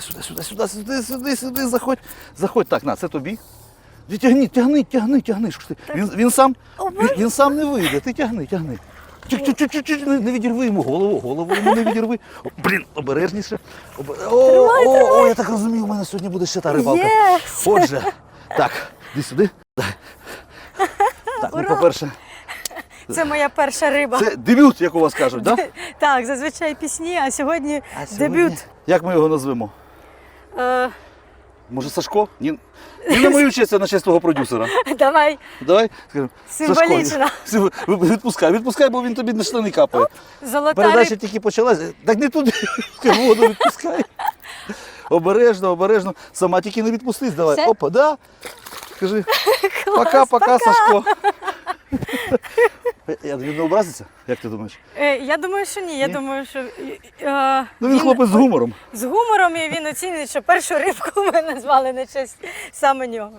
сюди, сюди, сюди, сюди, сюди, сюди, сюди, заходь. Заходь. Так, на, це тобі. Ти Тягни, тягни, тягни, тягни. Що ж ти? Він, він, сам, він, він сам не вийде. Ти тягни, тягни. Чик, чик, чик, чик, чик, не, не відірви йому голову, голову йому не відірви. О, блін, обережніше. Обе- О, о, о, я так розумію, у мене сьогодні буде ще та рибалка. Єс! Отже, так, іди сюди. Так, ну, по-перше, Це моя перша риба. це дебют, як у вас кажуть, так? Да? Так, зазвичай пісні, а сьогодні А сьогодні- дебют. Як ми його назвемо? Е, Може Сашко? Ні, ні на мою честь, а на честь твого продюсера. давай. Давай скажемо. Символічно. Сашко, ви- відпускай, відпускай, бо він тобі на штани капає. Золота Передача риб... тільки почалася. Так не туди. Воду відпускай. Обережно, обережно. Сама тільки не відпустись, давай. Все? Опа, да. Скажи. Пока-пока, Сашко. Він не образиться? Як ти думаєш? Е, я думаю, що ні. Я Ні? думаю, що е, Ну він хлопець з гумором. з гумором і він оцінить, що першу рибку ми назвали на честь саме нього.